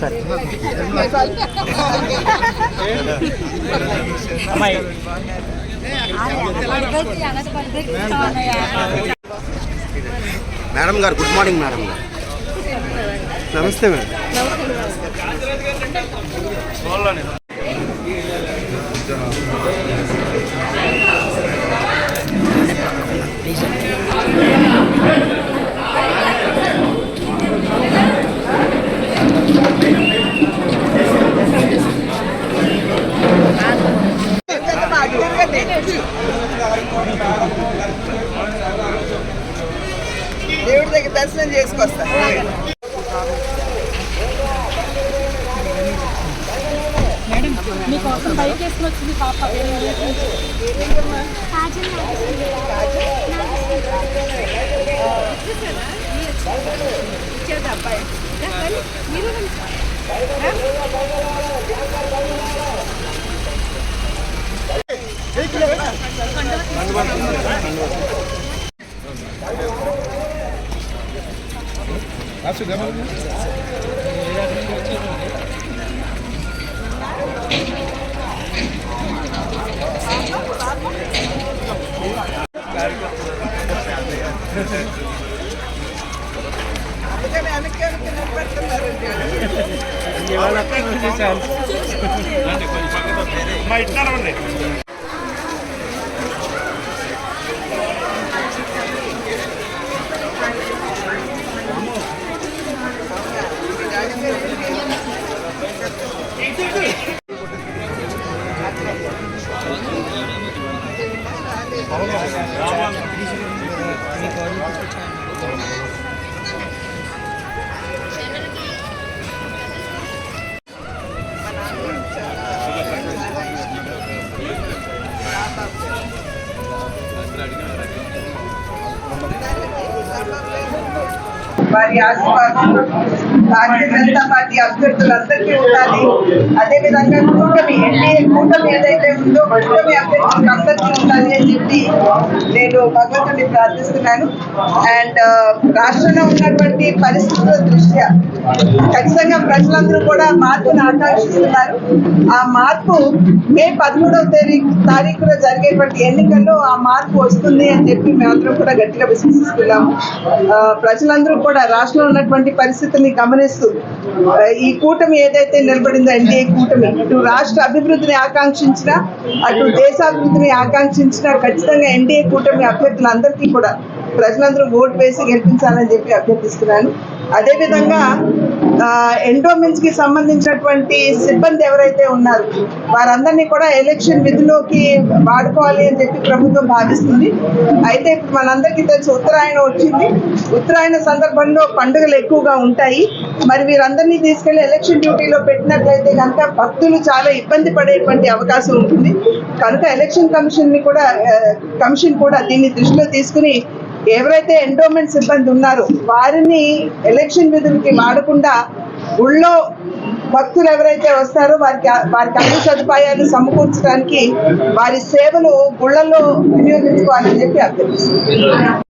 సరే అమ్మాయి మేడం గారు గుడ్ మార్నింగ్ మేడం గారు. నమస్తే మేడం. దర్శనం చేసుకొస్తా మీకోసం బైక్ వేసుకుని వచ్చింది పాప. అందుకని వెనక్కి వెనక్కి నిలబెడుతున్నారండి. వారి ఆశీర్వాదం భారతీయ జనతా పార్టీ అభ్యర్థులందరికీ ఉండాలి. అదే విధంగా కూటమి ఎన్డీఏ కూటమి ఏదైతే ఉందో కూటమి అభ్యర్థులకు అందరికీ ఉండాలి అని చెప్పి నేను భగవంతుడిని ప్రార్థిస్తున్నాను. అండ్ రాష్ట్రంలో ఉన్నటువంటి పరిస్థితుల దృష్ట్యా ఖచ్చితంగా ప్రజలందరూ కూడా మార్పును ఆకాంక్షిస్తున్నారు. ఆ మార్పు మే పదమూడవ తారీఖు తారీఖున జరిగేటువంటి ఎన్నికల్లో ఆ మార్పు వస్తుంది అని చెప్పి మేమందరం కూడా గట్టిగా విశ్వసిస్తున్నాము. ప్రజలందరూ కూడా రాష్ట్రంలో ఉన్నటువంటి పరిస్థితిని గమనిస్తూ ఈ కూటమి ఏదైతే నిలబడిందో ఎన్డీఏ కూటమి ఇటు రాష్ట్ర అభివృద్ధిని ఆకాంక్షించిన అటు దేశాభివృద్ధిని ఆకాంక్షించిన ఖచ్చితంగా ఎన్డీఏ కూటమి అభ్యర్థులందరికీ కూడా ప్రజలందరూ ఓటు వేసి గెలిపించాలని చెప్పి అభ్యర్థిస్తున్నాను. అదేవిధంగా ఎండోమెంట్స్కి సంబంధించినటువంటి సిబ్బంది ఎవరైతే ఉన్నారు వారందరినీ కూడా ఎలక్షన్ విధిలోకి వాడుకోవాలి అని చెప్పి ప్రభుత్వం భావిస్తుంది. అయితే ఇప్పుడు మనందరికీ తెలిసి ఉత్తరాయణ వచ్చింది. ఉత్తరాయణ సందర్భంలో పండుగలు ఎక్కువగా ఉంటాయి. మరి వీరందరినీ తీసుకెళ్ళి ఎలక్షన్ డ్యూటీలో పెట్టినట్లయితే కనుక భక్తులు చాలా ఇబ్బంది పడేటువంటి అవకాశం ఉంటుంది. కనుక ఎలక్షన్ కమిషన్ని కూడా కమిషన్ కూడా దీన్ని దృష్టిలో తీసుకుని ఎవరైతే ఎండోమెంట్ సిబ్బంది ఉన్నారో వారిని ఎలక్షన్ విధులకి వాడకుండా ఊళ్ళో భక్తులు ఎవరైతే వస్తారో వారికి వారికి అన్ని సదుపాయాలు సమకూర్చడానికి వారి సేవలు గుళ్ళల్లో వినియోగించుకోవాలని చెప్పి అభ్యర్థిస్తున్నాను